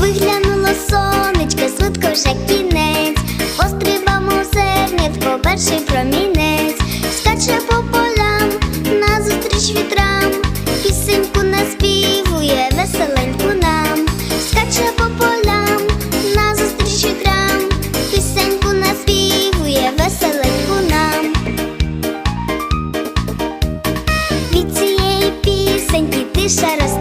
Виглянуло сонечко, швидко кінець said a